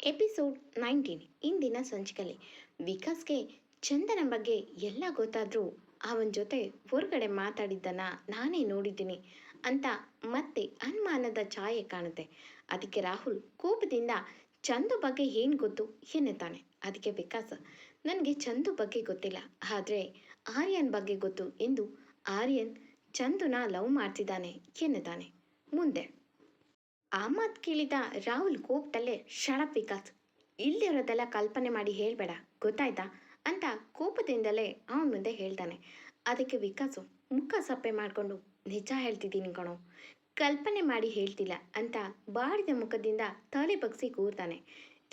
Episode nineteen, ಇಂದಿನ ಸಂಚಿಕೆಯಲ್ಲಿ ವಿಕಾಸ್ಗೆ ಚಂದನ ಬಗ್ಗೆ ಎಲ್ಲ ಗೊತ್ತಾದರೂ ಅವನ ಜೊತೆ ಹೊರಗಡೆ ಮಾತಾಡಿದ್ದನ್ನು ನಾನೇ ನೋಡಿದ್ದೀನಿ ಅಂತ ಮತ್ತೆ ಅನುಮಾನದ ಛಾಯೆ ಕಾಣುತ್ತೆ. ಅದಕ್ಕೆ ರಾಹುಲ್ ಕೋಪದಿಂದ, ಚಂದು ಬಗ್ಗೆ ಏನು ಗೊತ್ತು ಎನ್ನುತ್ತಾನೆ. ಅದಕ್ಕೆ ವಿಕಾಸ್, ನನಗೆ ಚಂದು ಬಗ್ಗೆ ಗೊತ್ತಿಲ್ಲ, ಆದರೆ ಆರ್ಯನ್ ಬಗ್ಗೆ ಗೊತ್ತು ಎಂದು ಆರ್ಯನ್ ಚಂದುನ ಲವ್ ಮಾಡ್ತಿದ್ದಾನೆ ಎನ್ನುತ್ತಾನೆ. ಮುಂದೆ. ಆ ಮಾತು ಕೇಳಿದ ರಾಹುಲ್ ಕೋಪದಲ್ಲೇ ಶಳಪ್ ವಿಕಾಸ್, ಇಲ್ಲಿರೋದೆಲ್ಲ ಕಲ್ಪನೆ ಮಾಡಿ ಹೇಳಬೇಡ, ಗೊತ್ತಾಯ್ತಾ? ಅಂತ ಕೋಪದಿಂದಲೇ ಅವನ ಮುಂದೆ ಹೇಳ್ತಾನೆ. ಅದಕ್ಕೆ ವಿಕಾಸು, ಮುಖ ಸಪ್ಪೆ ಮಾಡಿಕೊಂಡು ನಿಜ ಹೇಳ್ತಿದ್ದೀನಿ ಕಣೋ, ಕಲ್ಪನೆ ಮಾಡಿ ಹೇಳ್ತಿಲ್ಲ ಅಂತ ಬಾಡಿದ ಮುಖದಿಂದ ತಲೆ ಬಗ್ಸಿ ಕೂರ್ತಾನೆ.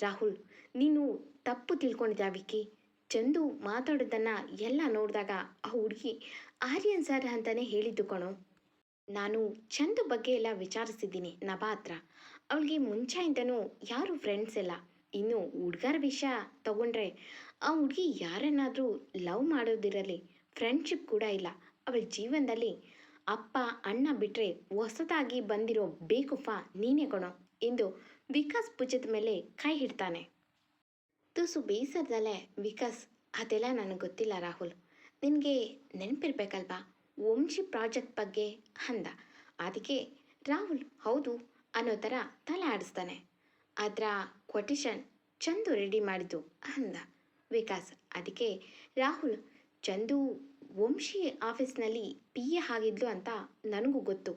ರಾಹುಲ್, ನೀನು ತಪ್ಪು ತಿಳ್ಕೊಂಡಿದ್ಯಾ ವಿಕ್ಕಿ? ಚಂದು ಮಾತಾಡೋದನ್ನು ಎಲ್ಲ ನೋಡಿದಾಗ ಆ ಹುಡುಗಿ ಆರ್ಯನ್ ಸರ್ ಅಂತಲೇ ಹೇಳಿದ್ದು ಕಣೋ ನಾನು ಚಂದು ಬಗ್ಗೆ ಎಲ್ಲ ವಿಚಾರಿಸಿದ್ದೀನಿ ನಭಾ ಹತ್ರ. ಅವಳಿಗೆ ಮುಂಚೆಯಿಂದನೂ ಯಾರು ಫ್ರೆಂಡ್ಸ್ ಇಲ್ಲ. ಇನ್ನು ಹುಡ್ಗಾರ ವಿಷಯ ತಗೊಂಡ್ರೆ ಆ ಹುಡುಗಿ ಯಾರನ್ನಾದರೂ ಲವ್ ಮಾಡೋದಿರಲಿ ಫ್ರೆಂಡ್ಶಿಪ್ ಕೂಡ ಇಲ್ಲ. ಅವಳ ಜೀವನದಲ್ಲಿ ಅಪ್ಪ, ಅಣ್ಣ ಬಿಟ್ಟರೆ ಹೊಸದಾಗಿ ಬಂದಿರೋ ಬೇಕುಫ ನೀನೇ ಕೊಣೋ ಎಂದು ವಿಕಾಸ್ ಭುಜದ ಮೇಲೆ ಕೈ ಹಿಡ್ತಾನೆ ತುಸು ಬೇಸರದಲ್ಲೇ ವಿಕಾಸ್, ಅದೆಲ್ಲ ನನಗೆ ಗೊತ್ತಿಲ್ಲ ರಾಹುಲ್. ನಿನಗೆ ನೆನಪಿರ್ಬೇಕಲ್ವಾ? ವಂಶಿ ಪ್ರಾಜೆಕ್ಟ್ ಬಗ್ಗೆ ಅಂದ. ಅದಕ್ಕೆ ರಾಹುಲ್, ಹೌದು ಅನ್ನೋ ಥರ ತಲೆ ಆಡಿಸ್ತಾನೆ. ಅದರ ಕೊಟೇಶನ್ ಚಂದು ರೆಡಿ ಮಾಡಿದ್ದು ಅಂದ. ವಿಕಾಸ್, ಅದಕ್ಕೆ ರಾಹುಲ್, ಚಂದು ವಂಶಿ ಆಫೀಸ್ನಲ್ಲಿ ಪಿ ಎ ಆಗಿದ್ಲು ಅಂತ ನನಗೂ ಗೊತ್ತು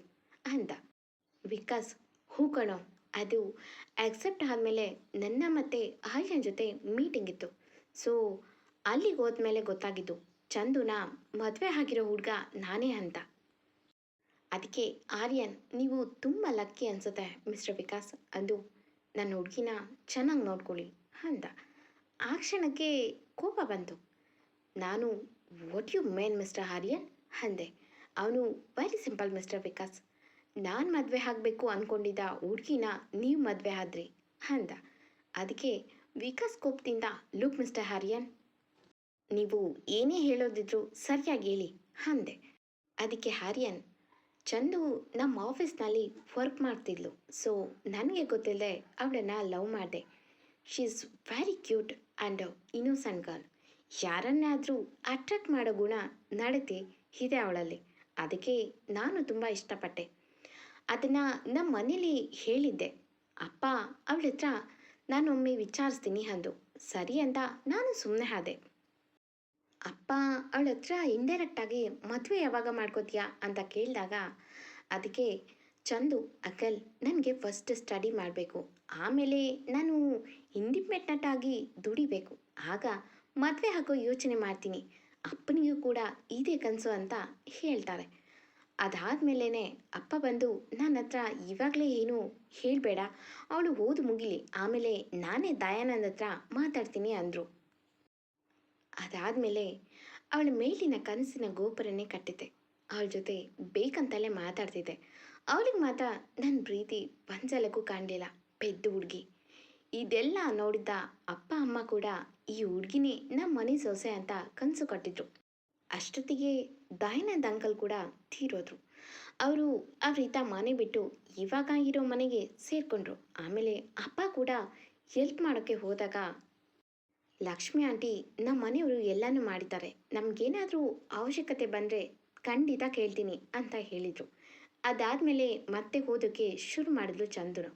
ಅಂದ. ವಿಕಾಸ್, ಹೂ ಕಣೋ, ಅದು ಆಕ್ಸೆಪ್ಟ್ ಆದಮೇಲೆ ನನ್ನ ಮತ್ತು ಅಯ್ಯನ ಜೊತೆ ಮೀಟಿಂಗ್ ಇತ್ತು. ಸೊ ಅಲ್ಲಿಗೆ ಹೋದ್ಮೇಲೆ ಗೊತ್ತಾಗಿದ್ದು ಚಂದುನ ಮದುವೆ ಆಗಿರೋ ಹುಡುಗ ನಾನೇ ಅಂತ. ಅದಕ್ಕೆ ಆರ್ಯನ್, ನೀವು ತುಂಬ ಲಕ್ಕಿ ಅನ್ಸುತ್ತೆ, ಮಿಸ್ಟರ್ ವಿಕಾಸ್. ಅದು ನನ್ನ ಹುಡುಗಿನ ಚೆನ್ನಾಗಿ ನೋಡ್ಕೊಳ್ಳಿ ಅಂತ. ಆ ಕ್ಷಣಕ್ಕೆ ಕೋಪ ಬಂತು. ನಾನು what you mean mister Aryan? ಅಂದೆ. ಅವನು ವೆರಿ ಸಿಂಪಲ್ ಮಿಸ್ಟರ್ ವಿಕಾಸ್. ನಾನು ಮದುವೆ ಆಗಬೇಕು ಅಂದ್ಕೊಂಡಿದ್ದ ಹುಡುಗಿನ ನೀವು ಮದುವೆ ಆದ್ರಿ ಅಂದ ಅದಕ್ಕೆ ವಿಕಾಸ್ ಕೋಪದಿಂದ ಲುಕ್ ಮಿಸ್ಟರ್ ಆರ್ಯನ್ ನೀವು ಏನೇ ಹೇಳೋದಿದ್ರು ಸರಿಯಾಗಿ ಹೇಳಿ. ಅಂದೆ. ಅದಕ್ಕೆ ಹಾರಿಯನ್, ಚಂದು ನಮ್ಮ ಆಫೀಸ್ನಲ್ಲಿ ವರ್ಕ್ ಮಾಡ್ತಿದ್ಲು. ಸೊ, ನನಗೆ ಗೊತ್ತಿಲ್ಲದೆ ಅವಳನ್ನು ಲವ್ ಮಾಡಿದೆ. She is very cute and innocent girl. ಯಾರನ್ನಾದರೂ ಅಟ್ರಾಕ್ಟ್ ಮಾಡೋ ಗುಣ ನಡತೆ ಇದೆ ಅವಳಲ್ಲಿ. ಅದಕ್ಕೆ ನಾನು ತುಂಬ ಇಷ್ಟಪಟ್ಟೆ. ಅದನ್ನು ನಮ್ಮ ಮನೇಲಿ ಹೇಳಿದ್ದೆ. ಅಪ್ಪ, ಅವಳ ಹತ್ರ ನಾನೊಮ್ಮೆ ವಿಚಾರಿಸ್ತೀನಿ ಅಂದು ಸರಿ ಅಂತ ನಾನು ಸುಮ್ಮನೆ ಆದೆ. ಅಪ್ಪ, ಅವಳ ಹತ್ರ ಇಂಡೈರೆಕ್ಟಾಗಿ ಮದುವೆ ಯಾವಾಗ ಮಾಡ್ಕೋತೀಯಾ? ಅಂತ ಕೇಳಿದಾಗ, ಅದಕ್ಕೆ ಚಂದು, ಅಕಲ್ ನನಗೆ ಫಸ್ಟ್ ಸ್ಟಡಿ ಮಾಡಬೇಕು. ಆಮೇಲೆ ನಾನು ಇಂಡಿಪೆಂಡೆಂಟ್ ಆಗಿ ದುಡಿಬೇಕು. ಆಗ ಮದುವೆ ಹಾಕೋ ಯೋಚನೆ ಮಾಡ್ತೀನಿ. ಅಪ್ಪನಿಗೂ ಕೂಡ ಇದೇ ಕನಸು ಅಂತ ಹೇಳ್ತಾರೆ. ಅದಾದಮೇಲೇ ಅಪ್ಪ ಬಂದು ನನ್ನ ಹತ್ರ ಇವಾಗಲೇ ಏನು ಹೇಳಬೇಡ. ಅವಳು ಓದು ಮುಗಿಲಿ. ಆಮೇಲೆ ನಾನೇ ದಯಾನಂದ ಹತ್ರ ಮಾತಾಡ್ತೀನಿ ಅಂದರು. ಅದಾದಮೇಲೆ ಅವಳ ಮೇಲಿನ ಕನಸಿನ ಗೋಪುರನೇ ಕಟ್ಟಿದ್ದೆ ಅವಳ ಜೊತೆ ಬೇಕಂತಲೇ ಮಾತಾಡ್ತಿದ್ದೆ. ಅವಳಿಗೆ ಮಾತ್ರ ನನ್ನ ಪ್ರೀತಿ ಪಂಚಲಕ್ಕೂ ಕಾಣಲಿಲ್ಲ, ಪೆದ್ದು ಹುಡುಗಿ. ಇದೆಲ್ಲ ನೋಡಿದ್ದ ಅಪ್ಪ, ಅಮ್ಮ ಕೂಡ ಈ ಹುಡುಗಿನೇ ನಮ್ಮ ಮನೆ ಸೊಸೆ ಅಂತ ಕನಸು ಕಟ್ಟಿದ್ರು. ಅಷ್ಟೊತ್ತಿಗೆ ದಯಾನಂದ್ ಅಂಕಲ್ ಕೂಡ ತೀರೋದ್ರು. ಅವರು ಅವ್ರಿತ ಮನೆ ಬಿಟ್ಟು ಇವಾಗ ಇರೋ ಮನೆಗೆ ಸೇರಿಕೊಂಡ್ರು. ಆಮೇಲೆ ಅಪ್ಪ ಕೂಡ ಹೆಲ್ಪ್ ಮಾಡೋಕ್ಕೆ ಹೋದಾಗ ಲಕ್ಷ್ಮಿ ಆಂಟಿ, ನಮ್ಮ ಮನೆಯವರು ಎಲ್ಲನೂ ಮಾಡಿದ್ದಾರೆ. ನಮಗೇನಾದರೂ ಅವಶ್ಯಕತೆ ಬಂದರೆ ಖಂಡಿತ ಕೇಳ್ತೀನಿ ಅಂತ ಹೇಳಿದರು. ಅದಾದಮೇಲೆ ಮತ್ತೆ ಓದೋಕ್ಕೆ ಶುರು ಮಾಡಿದ್ರು ಚಂದ್ರು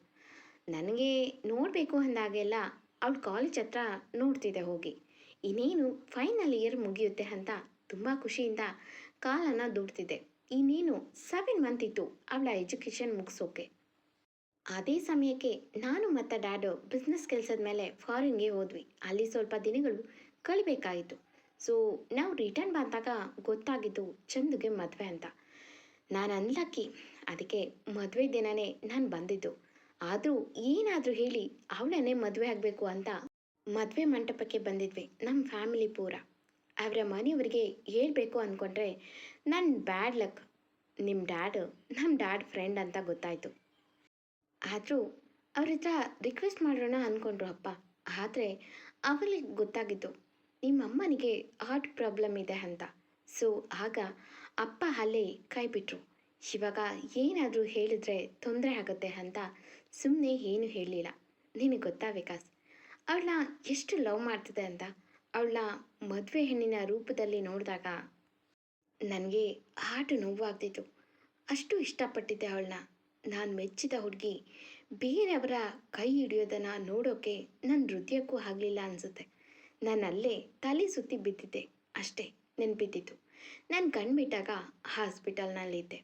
ನನಗೆ ನೋಡಬೇಕು ಅಂದಾಗೆಲ್ಲ ಅವಳು ಕಾಲೇಜ್ ಹತ್ರ ನೋಡ್ತಿದ್ದೆ ಹೋಗಿ. ಇನ್ನೇನು ಫೈನಲ್ ಇಯರ್ ಮುಗಿಯುತ್ತೆ ಅಂತ ತುಂಬ ಖುಷಿಯಿಂದ ಕಾಲನ್ನು ದುಡ್ತಿದ್ದೆ ಇನ್ನೇನು ಸೆವೆನ್ ಮಂತ್ ಇತ್ತು ಅವಳ ಎಜುಕೇಷನ್ ಮುಗಿಸೋಕೆ. ಅದೇ ಸಮಯಕ್ಕೆ ನಾನು ಮತ್ತು ಡ್ಯಾಡು ಬಿಸ್ನೆಸ್ ಕೆಲಸದ ಮೇಲೆ ಫಾರಿನ್ಗೆ ಹೋದ್ವಿ. ಅಲ್ಲಿ ಸ್ವಲ್ಪ ದಿನಗಳು ಕಳಿಬೇಕಾಯಿತು. ಸೊ ನಾವು ರಿಟರ್ನ್ ಬಂದಾಗ ಗೊತ್ತಾಗಿದ್ದು ಚಂದುಗೆ ಮದುವೆ ಅಂತ. ನಾನು ಅನ್ಲಕ್ಕಿ ಅದಕ್ಕೆ ಮದುವೆ ದಿನನೇ ನಾನು ಬಂದಿದ್ದು. ಆದರೂ ಏನಾದರೂ ಹೇಳಿ ಅವಳನ್ನೇ ಮದುವೆ ಆಗಬೇಕು ಅಂತ ಮದುವೆ ಮಂಟಪಕ್ಕೆ ಬಂದಿದ್ವಿ. ನಮ್ಮ ಫ್ಯಾಮಿಲಿ ಪೂರ. ಅವರ ಮನೆಯವ್ರಿಗೆ ಹೇಳ್ಬೇಕು ಅಂದ್ಕೊಂಡ್ರೆ ನನ್ನ ಬ್ಯಾಡ್ ಲಕ್ ನಿಮ್ಮ ಡ್ಯಾಡ್ ನಮ್ಮ ಡ್ಯಾಡ್ ಫ್ರೆಂಡ್ ಅಂತ ಗೊತ್ತಾಯಿತು. ಆದರೂ ಅವ್ರ ಹತ್ರ ರಿಕ್ವೆಸ್ಟ್ ಮಾಡೋಣ ಅಂದ್ಕೊಂಡ್ರು ಅಪ್ಪ. ಆದರೆ ಅವಳಿಗೆ ಗೊತ್ತಾಗಿದ್ದು ನಿಮ್ಮ ಅಮ್ಮನಿಗೆ ಹಾರ್ಟ್ ಪ್ರಾಬ್ಲಮ್ ಇದೆ ಅಂತ. ಸೊ ಆಗ ಅಪ್ಪ ಅಲ್ಲೇ ಕೈಬಿಟ್ರು ಇವಾಗ ಏನಾದರೂ ಹೇಳಿದ್ರೆ ತೊಂದರೆ ಆಗುತ್ತೆ ಅಂತ ಸುಮ್ಮನೆ ಏನು ಹೇಳಲಿಲ್ಲ. ನಿನಗೆ ಗೊತ್ತಾ ವಿಕಾಸ್? ಅವಳನ್ನ ಎಷ್ಟು ಲವ್ ಮಾಡ್ತಿದೆ ಅಂತ. ಅವಳ ಮದುವೆ ಹೆಣ್ಣಿನ ರೂಪದಲ್ಲಿ ನೋಡಿದಾಗ ನನಗೆ ಹಾರ್ಟ್ ನೋವಾಗ್ತಿತ್ತು ಅಷ್ಟು ಇಷ್ಟಪಟ್ಟಿದ್ದೆ ಅವಳನ್ನ. ನಾನು ಮೆಚ್ಚಿದ ಹುಡುಗಿ, ಬೇರೆಯವರ ಕೈ ಹಿಡಿಯೋದನ್ನು ನೋಡೋಕೆ ನನ್ನ ಹೃದಯಕ್ಕೂ ಆಗಲಿಲ್ಲ ಅನಿಸುತ್ತೆ. ನಾನು ಅಲ್ಲೇ ತಲೆ ಸುತ್ತಿ ಬಿದ್ದಿದ್ದೆ. ಅಷ್ಟೇ ನೆನಪಿದ್ದಿತ್ತು ನಾನು ಕಣ್ಬಿಟ್ಟಾಗ ಹಾಸ್ಪಿಟಲ್ನಲ್ಲಿದ್ದೆ.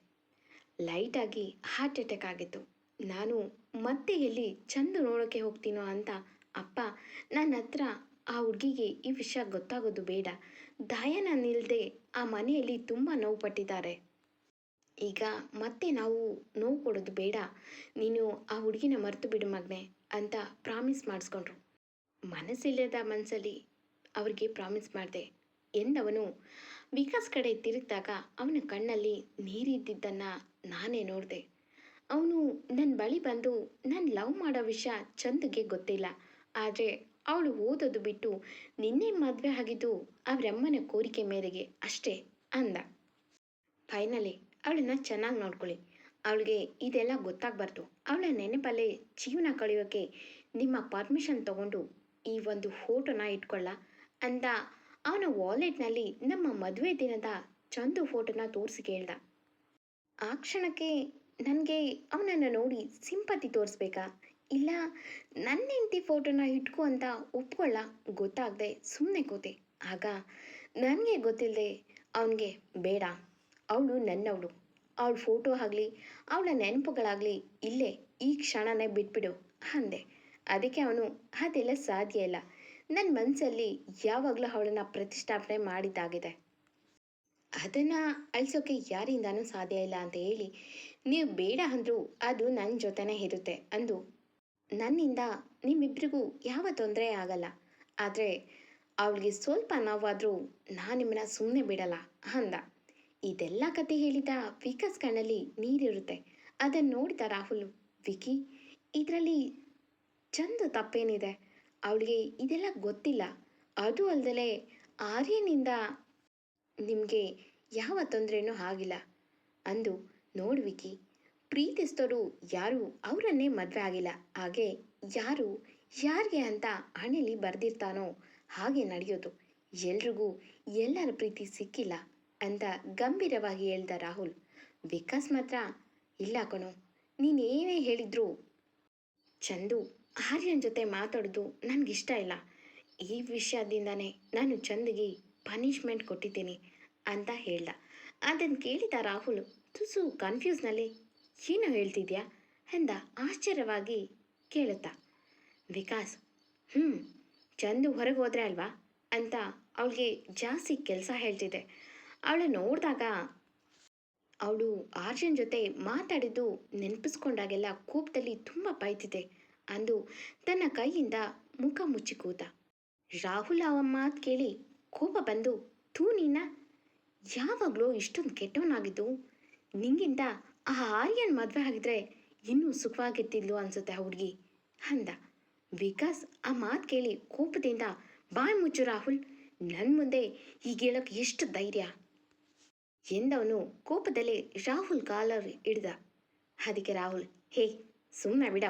ಲೈಟಾಗಿ ಹಾರ್ಟ್ ಅಟ್ಯಾಕ್ ಆಗಿತ್ತು. ನಾನು ಮತ್ತೆ ಎಲ್ಲಿ ಚಂದ ನೋಡೋಕ್ಕೆ ಹೋಗ್ತೀನೋ ಅಂತ ಅಪ್ಪ ನನ್ನ ಹತ್ರ ಆ ಹುಡುಗಿಗೆ ಈ ವಿಷಯ ಗೊತ್ತಾಗೋದು ಬೇಡ. ದಯನ ನಿಲ್ಲದೆ ಆ ಮನೆಯಲ್ಲಿ ತುಂಬ ನೋವು ಪಟ್ಟಿದ್ದಾರೆ. ಈಗ ಮತ್ತೆ ನಾವು ನೋವು ಕೊಡೋದು ಬೇಡ. ನೀನು ಆ ಹುಡುಗಿನ ಮರೆತು ಬಿಡು ಮಗನೆ ಅಂತ ಪ್ರಾಮಿಸ್ ಮಾಡಿಸ್ಕೊಂಡ್ರು. ಮನಸ್ಸಿಲ್ಲದ ಮನಸ್ಸಲ್ಲಿ ಅವ್ರಿಗೆ ಪ್ರಾಮಿಸ್ ಮಾಡಿದೆ ಎಂದವನು. ವಿಕಾಸ್ ಕಡೆ ತಿರುಗಿದಾಗ ಅವನ ಕಣ್ಣಲ್ಲಿ ನೀರಿದ್ದಿದ್ದನ್ನು ನಾನೇ ನೋಡಿದೆ. ಅವನು ನನ್ನ ಬಳಿ ಬಂದು ನಾನು ಲವ್ ಮಾಡೋ ವಿಷಯ ಚಂದಗೆ ಗೊತ್ತಿಲ್ಲ. ಆದರೆ ಅವಳು ಓದೋದು ಬಿಟ್ಟು ನಿನ್ನೆ ಮದುವೆ ಆಗಿದ್ದು ಅವರಮ್ಮನ ಕೋರಿಕೆ ಮೇರೆಗೆ ಅಷ್ಟೇ ಅಂದ. ಫೈನಲಿ ಅವಳನ್ನ ಚೆನ್ನಾಗಿ ನೋಡ್ಕೊಳ್ಳಿ. ಅವಳಿಗೆ ಇದೆಲ್ಲ ಗೊತ್ತಾಗಬಾರ್ದು. ಅವಳ ನೆನಪಲ್ಲೇ ಜೀವನ ಕಳೆಯೋಕ್ಕೆ ನಿಮ್ಮ ಪರ್ಮಿಷನ್ ತಗೊಂಡು ಈ ಒಂದು ಫೋಟೋನ ಇಟ್ಕೊಳ್ಳ ಅಂದ ಅವನ ವಾಲೆಟ್ನಲ್ಲಿ ನಮ್ಮ ಮದುವೆ ದಿನದ ಚಂದು ಫೋಟೋನ ತೋರಿಸಿ ಕೇಳ್ದ. ಆ ಕ್ಷಣಕ್ಕೆ ನನಗೆ ಅವನನ್ನು ನೋಡಿ ಸಿಂಪತಿ ತೋರಿಸ್ಬೇಕಾ? ಇಲ್ಲ ನನ್ನ ಹೆಂಡತಿ ಫೋಟೋನ ಇಟ್ಕೊ ಅಂತ ಒಪ್ಕೊಳ್ಳ ಗೊತ್ತಾಗದೆ ಸುಮ್ಮನೆ ಕೂತೆ. ಆಗ ನನಗೆ ಗೊತ್ತಿಲ್ಲದೆ ಅವನಿಗೆ ಬೇಡ. ಅವಳು ನನ್ನವಳು. ಅವಳ ಫೋಟೋ ಆಗಲಿ ಅವಳ ನೆನಪುಗಳಾಗಲಿ, ಇಲ್ಲೇ ಈ ಕ್ಷಣನೇ ಬಿಟ್ಬಿಡು ಅಂದೆ. ಅದಕ್ಕೆ ಅವನು, ಅದೆಲ್ಲ ಸಾಧ್ಯ ಇಲ್ಲ. ನನ್ನ ಮನಸ್ಸಲ್ಲಿ ಯಾವಾಗಲೂ ಅವಳನ್ನು ಪ್ರತಿಷ್ಠಾಪನೆ ಮಾಡಿದ್ದಾಗಿದೆ. ಅದನ್ನು ಅಳಿಸೋಕೆ ಯಾರಿಂದನೂ ಸಾಧ್ಯ ಇಲ್ಲ ಅಂತ ಹೇಳಿ, ನೀವು ಬೇಡ ಅಂದರೂ ಅದು ನನ್ನ ಜೊತೆನೇ ಇರುತ್ತೆ ಅಂದು. ನನ್ನಿಂದ ನಿಮ್ಮಿಬ್ಬರಿಗೂ ಯಾವ ತೊಂದರೆ ಆಗಲ್ಲ. ಆದರೆ, ಅವಳಿಗೆ ಸ್ವಲ್ಪ ನೋವಾದರೂ ನಾನು ನಿಮ್ಮನ್ನ ಸುಮ್ಮನೆ ಬಿಡಲ್ಲ ಅಂದ. ಇದೆಲ್ಲ ಕತೆ ಹೇಳಿದ ವಿಕಸ್ ಕಣ್ಣಲ್ಲಿ ನೀರಿರುತ್ತೆ. ಅದನ್ನು ನೋಡಿದ ರಾಹುಲ್, ವಿಕಿ, ಇದರಲ್ಲಿ ಚಂದ ತಪ್ಪೇನಿದೆ? ಅವಳಿಗೆ ಇದೆಲ್ಲ ಗೊತ್ತಿಲ್ಲ. ಅದು ಅಲ್ಲದೆ ಆರ್ಯನಿಂದ ನಿಮಗೆ ಯಾವ ತೊಂದರೆನೂ ಆಗಿಲ್ಲ. ಅಂದು, ನೋಡು ವಿಕಿ ಪ್ರೀತಿಸಿದವರು ಯಾರು ಅವರನ್ನೇ ಮದುವೆ ಆಗಿಲ್ಲ. ಹಾಗೆ ಯಾರು, ಯಾರಿಗೆ ಅಂತ ಹಣೆಯಲ್ಲಿ ಬರೆದಿರ್ತಾನೋ ಹಾಗೆ ನಡೆಯೋದು. ಎಲ್ರಿಗೂ ಎಲ್ಲರ ಪ್ರೀತಿ ಸಿಕ್ಕಿಲ್ಲ. ಅಂತ ಗಂಭೀರವಾಗಿ ಹೇಳ್ದ ರಾಹುಲ್, ವಿಕಾಸ್ ಮಾತ್ರ ಇಲ್ಲ ಕಣೋ ನೀನೇನೇ ಹೇಳಿದ್ರು ಚಂದು ಆರ್ಯನ್ ಜೊತೆ ಮಾತಾಡೋದು ನನಗಿಷ್ಟ ಇಲ್ಲ. ಈ ವಿಷಯದಿಂದನೇ ನಾನು ಚಂದಿಗೆ ಪನಿಷ್ಮೆಂಟ್ ಕೊಟ್ಟಿದ್ದೀನಿ ಅಂತ ಹೇಳ್ದ. ಅದನ್ನು ಕೇಳಿದ ರಾಹುಲ್, ತುಸು ಕನ್ಫ್ಯೂಸ್ನಲ್ಲಿ ಏನು ಹೇಳ್ತಿದ್ಯಾ? ಅಂದ ಆಶ್ಚರ್ಯವಾಗಿ ಕೇಳುತ್ತ. ವಿಕಾಸ್ ಹ್ಞೂ ಚಂದು ಹೊರಗೆ ಹೋದ್ರೆ ಅಲ್ವಾ? ಅಂತ ಅವಳಿಗೆ ಜಾಸ್ತಿ ಕೆಲಸ ಹೇಳ್ತಿದ್ದೆ. ಅವಳು ನೋಡಿದಾಗ ಅವಳು ಆರ್ಜನ್ ಜೊತೆ ಮಾತಾಡಿದ್ದು ನೆನಪಿಸ್ಕೊಂಡಾಗೆಲ್ಲ ಕೋಪದಲ್ಲಿ ತುಂಬ ಬೈತಿದೆ ಅಂದು ತನ್ನ ಕೈಯಿಂದ ಮುಖ ಮುಚ್ಚಿ ಕೂತ ರಾಹುಲ್ ಅವ ಮಾತು ಕೇಳಿ ಕೋಪ ಬಂದು ತೂ ನೀನ, ಯಾವಾಗಲೂ ಇಷ್ಟೊಂದು ಕೆಟ್ಟವನಾಗಿದ್ದು, ನಿಂಗಿಂತ ಆ ಆರ್ಯನ್ ಮದುವೆ ಆಗಿದ್ರೆ ಇನ್ನೂ ಸುಖವಾಗಿರ್ತಿದ್ಲು ಅನ್ಸುತ್ತೆ ಆ ಹುಡುಗಿ, ಅಂದ. ವಿಕಾಸ್ ಆ ಮಾತು ಕೇಳಿ ಕೋಪದಿಂದ ಬಾಯ್ ಮುಚ್ಚು ರಾಹುಲ್ ನನ್ನ ಮುಂದೆ ಈಗ ಹೇಳೋಕೆ ಎಷ್ಟು ಧೈರ್ಯ? ಎಂದವನು ಕೋಪದಲ್ಲಿ ರಾಹುಲ್ ಕಾಲರ್ ಹಿಡಿದ. ಅದಕ್ಕೆ ರಾಹುಲ್, ಹೇ ಸುಮ್ಮನೆ ಬಿಡ.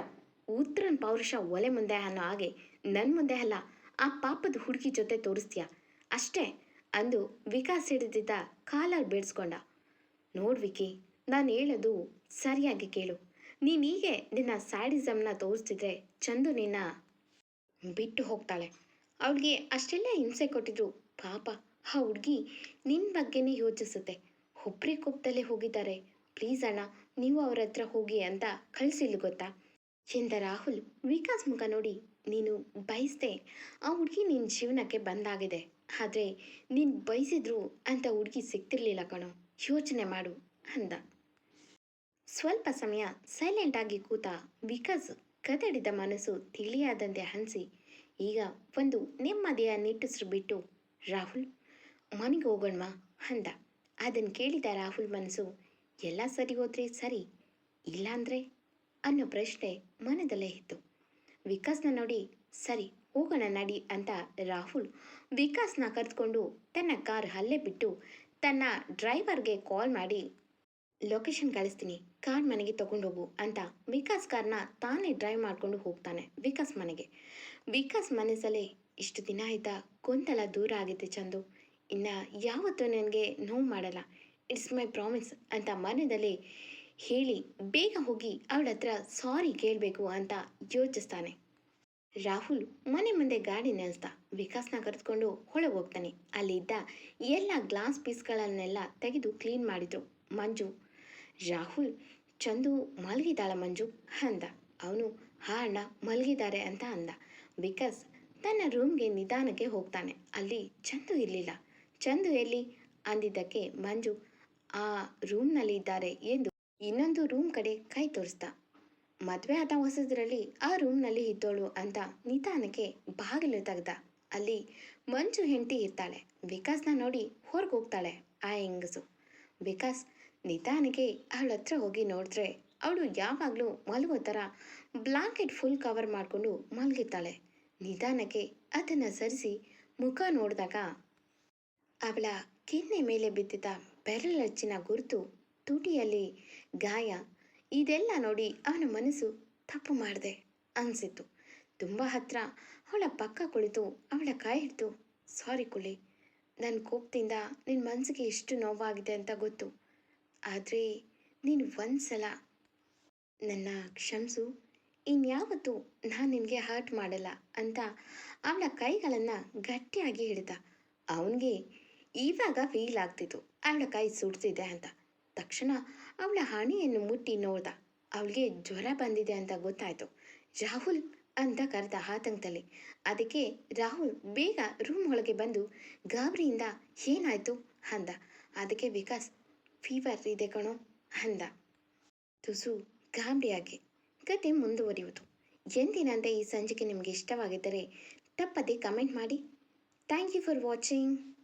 ಉತ್ತರನ್ ಪೌರುಷ ಒಲೆ ಮುಂದೆ ಅನ್ನೋ ಹಾಗೆ ನನ್ನ ಮುಂದೆ ಅಲ್ಲ, ಆ ಪಾಪದ ಹುಡುಗಿ ಜೊತೆ ತೋರಿಸ್ತೀಯ? ಅಷ್ಟೇ, ಅಂದು ವಿಕಾಸ್ ಹಿಡಿದಿದ್ದ ಕಾಲರ್ ಬೇಡಿಸ್ಕೊಂಡ. ನೋಡ್ ವಿಕಿ, ನಾನು ಹೇಳೋದು ಸರಿಯಾಗಿ ಕೇಳು. ನೀನೀಗೆ ನಿನ್ನ ಸ್ಯಾಡಿಸಮ್ನ ತೋರಿಸ್ತಿದ್ರೆ ಚಂದು ನಿನ್ನ ಬಿಟ್ಟು ಹೋಗ್ತಾಳೆ. ಅವಳಿಗೆ ಅಷ್ಟೆಲ್ಲ ಹಿಂಸೆ ಕೊಟ್ಟಿದ್ರು ಪಾಪ. ಆ ಹುಡುಗಿ ನಿನ್ನ ಬಗ್ಗೆನೇ ಯೋಚಿಸುತ್ತೆ. ಒಬ್ಬರೇ ಕೋಪದಲ್ಲೇ ಹೋಗಿದ್ದಾರೆ. ಪ್ಲೀಸ್ ಅಣ್ಣ, ನೀವು ಅವ್ರ ಹತ್ರ ಹೋಗಿ ಅಂತ ಕಳಿಸಿಲ್ ಗೊತ್ತಾ? ಎಂದ ರಾಹುಲ್ ವಿಕಾಸ್ ಮುಖ ನೋಡಿ, ನೀನು ಬಯಸ್ದೆ ಆ ಹುಡುಗಿ ನಿನ್ನ ಜೀವನಕ್ಕೆ ಬಂದಾಗಿದೆ. ಆದರೆ ನೀನು ಬಯಸಿದ್ರು ಅಂತ ಹುಡುಗಿ ಸಿಗ್ತಿರ್ಲಿಲ್ಲ ಕಣೋ, ಯೋಚನೆ ಮಾಡು ಅಂದ. ಸ್ವಲ್ಪ ಸಮಯ ಸೈಲೆಂಟ್ ಆಗಿ ಕೂತ ವಿಕಾಸ್ ಕದಡಿದ ಮನಸ್ಸು ತಿಳಿಯಾದಂತೆ ಹಂಸಿ ಈಗ ಒಂದು ನೆಮ್ಮದಿಯ ನಿಟ್ಟುಸಿರು ಬಿಟ್ಟು, ರಾಹುಲ್ ಮನೆಗೆ ಹೋಗೋಣವಾ? ಅಂದ. ಅದನ್ನು ಕೇಳಿದ ರಾಹುಲ್ ಮನಸ್ಸು ಎಲ್ಲ ಸರಿ ಹೋದರೆ ಸರಿ ಇಲ್ಲಾಂದ್ರೆ ಅನ್ನೋ ಪ್ರಶ್ನೆ ಮನದಲ್ಲೇ ಇತ್ತು. ವಿಕಾಸ್ನ ನೋಡಿ, ಸರಿ, ಹೋಗೋಣ ನಡಿ ಅಂತ ರಾಹುಲ್ ವಿಕಾಸ್ನ ಕರೆದುಕೊಂಡು ತನ್ನ ಕಾರ್ ಅಲ್ಲೇ ಬಿಟ್ಟು ತನ್ನ ಡ್ರೈವರ್ಗೆ ಕಾಲ್ ಮಾಡಿ, ಲೊಕೇಶನ್ ಕಳಿಸ್ತೀನಿ, ಕಾರ್ ಮನೆಗೆ ತಗೊಂಡು ಹೋಗು ಅಂತ ವಿಕಾಸ್ ಕಾರ್ನ ತಾನೇ ಡ್ರೈವ್ ಮಾಡಿಕೊಂಡು ಹೋಗ್ತಾನೆ ವಿಕಾಸ್ ಮನೆಗೆ. ವಿಕಾಸ್ ಮನಸ್ಸಲ್ಲೇ, ಇಷ್ಟು ದಿನ ಆಯಿತಾ, ಗೊಂದಲ ದೂರ ಆಗಿದೆ ಚಂದು ಇನ್ನು ಯಾವತ್ತೂ ನನಗೆ ನೋವು ಮಾಡಲ್ಲ. ಇಟ್ಸ್ ಮೈ ಪ್ರಾಮಿಸ್ ಅಂತ ಮನದಲ್ಲಿ ಹೇಳಿ ಬೇಗ ಹೋಗಿ ಅವಳ ಹತ್ರ ಸಾರಿ ಕೇಳಬೇಕು ಅಂತ ಯೋಚಿಸ್ತಾನೆ. ರಾಹುಲ್ ಮನೆ ಮುಂದೆ ಗಾಡಿ ನಿಲ್ಲಿಸ್ದ ವಿಕಾಸ್ನ ಕರೆದುಕೊಂಡು ಒಳಗೆ ಹೋಗ್ತಾನೆ. ಅಲ್ಲಿದ್ದ ಎಲ್ಲ ಗ್ಲಾಸ್ ಪೀಸ್ಗಳನ್ನೆಲ್ಲ ತೆಗೆದು ಕ್ಲೀನ್ ಮಾಡಿದ್ರು ಮಂಜು. ರಾಹುಲ್, ಚಂದು ಮಲಗಿದಾಳ ಮಂಜು ಅಂದ. ಅವನು, ಹಾ ಅಣ್ಣ, ಮಲಗಿದ್ದಾರೆ ಅಂತ ಅಂದ. ವಿಕಾಸ್ ತನ್ನ ರೂಮ್ಗೆ ನಿಧಾನಕ್ಕೆ ಹೋಗ್ತಾನೆ. ಅಲ್ಲಿ ಚಂದು ಇರಲಿಲ್ಲ. ಚಂದು ಎಲ್ಲಿ ಅಂದಿದ್ದಕ್ಕೆ ಮಂಜು, ಆ ರೂಮ್ನಲ್ಲಿ ಇದ್ದಾರೆ ಎಂದು ಇನ್ನೊಂದು ರೂಮ್ ಕಡೆ ಕೈ ತೋರಿಸ್ದ. ಮದುವೆ ಆದ ಹೊಸದ್ರಲ್ಲಿ ಆ ರೂಮ್ನಲ್ಲಿ ಇದ್ದೋಳು ಅಂತ ನಿಧಾನಕ್ಕೆ ಬಾಗಿಲು ತೆಗ್ದ. ಅಲ್ಲಿ ಮಂಜು ಹೆಂಡತಿ ಇರ್ತಾಳೆ. ವಿಕಾಸ್ನ ನೋಡಿ ಹೊರಗೆ ಹೋಗ್ತಾಳೆ ಆ ಹೆಂಗಸು. ವಿಕಾಸ್ ನಿಧಾನಕ್ಕೆ ಅವಳ ಹತ್ರ ಹೋಗಿ ನೋಡಿದ್ರೆ ಅವಳು ಯಾವಾಗಲೂ ಮಲಗೋ ಥರ ಬ್ಲಾಂಕೆಟ್ ಫುಲ್ ಕವರ್ ಮಾಡಿಕೊಂಡು ಮಲಗಿರ್ತಾಳೆ. ನಿಧಾನಕ್ಕೆ ಅದನ್ನು ಸರಿಸಿ ಮುಖ ನೋಡಿದಾಗ ಅವಳ ಕೆನ್ನೆ ಮೇಲೆ ಬಿದ್ದಿದ್ದ ಬೆರಳಚ್ಚಿನ ಗುರುತು ತುಟಿಯಲ್ಲಿ, ಗಾಯ, ಇದೆಲ್ಲ ನೋಡಿ ಅವನ ಮನಸ್ಸು ತಪ್ಪು ಮಾಡಿದೆ ಅನಿಸಿತು ತುಂಬ ಹತ್ರ ಅವಳ ಪಕ್ಕ ಕುಳಿತು ಅವಳ ಕೈ ಹಿಡಿದು, ಸಾರಿ ಕುಳಿ ನನ್ನ ಕೋಪದಿಂದ ನಿನ್ನ ಮನಸ್ಸಿಗೆ ಎಷ್ಟು ನೋವಾಗಿದೆ ಅಂತ ಗೊತ್ತು. ಆದರೆ ನೀನು ಒಂದ್ಸಲ ನನ್ನ ಕ್ಷಮಿಸು, ಇನ್ಯಾವತ್ತೂ ನಾನು ನಿನಗೆ ಹರ್ಟ್ ಮಾಡಲ್ಲ ಅಂತ ಅವಳ ಕೈಗಳನ್ನು ಗಟ್ಟಿಯಾಗಿ ಹಿಡಿದ. ಅವನಿಗೆ ಇವಾಗ ಫೀಲ್ ಆಗ್ತಿತ್ತು. ಅವಳ ಕೈ ಸುಡ್ತಿದೆ ಅಂತ. ತಕ್ಷಣ ಅವಳ ಹಣೆಯನ್ನು ಮುಟ್ಟಿ ನೋಡ್ದ. ಅವಳಿಗೆ ಜ್ವರ ಬಂದಿದೆ ಅಂತ ಗೊತ್ತಾಯ್ತು. ರಾಹುಲ್ ಅಂತ ಕರೆದ ಆತಂಕದಲ್ಲಿ. ಅದಕ್ಕೆ ರಾಹುಲ್ ಬೇಗ ರೂಮ್ ಒಳಗೆ ಬಂದು, ಗಾಬರಿಯಿಂದ ಏನಾಯ್ತು? ಅಂದ. ಅದಕ್ಕೆ ವಿಕಾಸ್ ಫೀವರ್ ಇದೆ ಕಣೋ, ಅಂದ. ತುಸು ಗಾಬರಿಯಾಗಿ ಕತೆ ಮುಂದುವರಿಯುವುದು. ಎಂದಿನಂತೆ ಈ ಸಂಚಿಕೆ ನಿಮಗೆ ಇಷ್ಟವಾಗಿದ್ದರೆ ತಪ್ಪದೆ ಕಮೆಂಟ್ ಮಾಡಿ. Thank you for watching.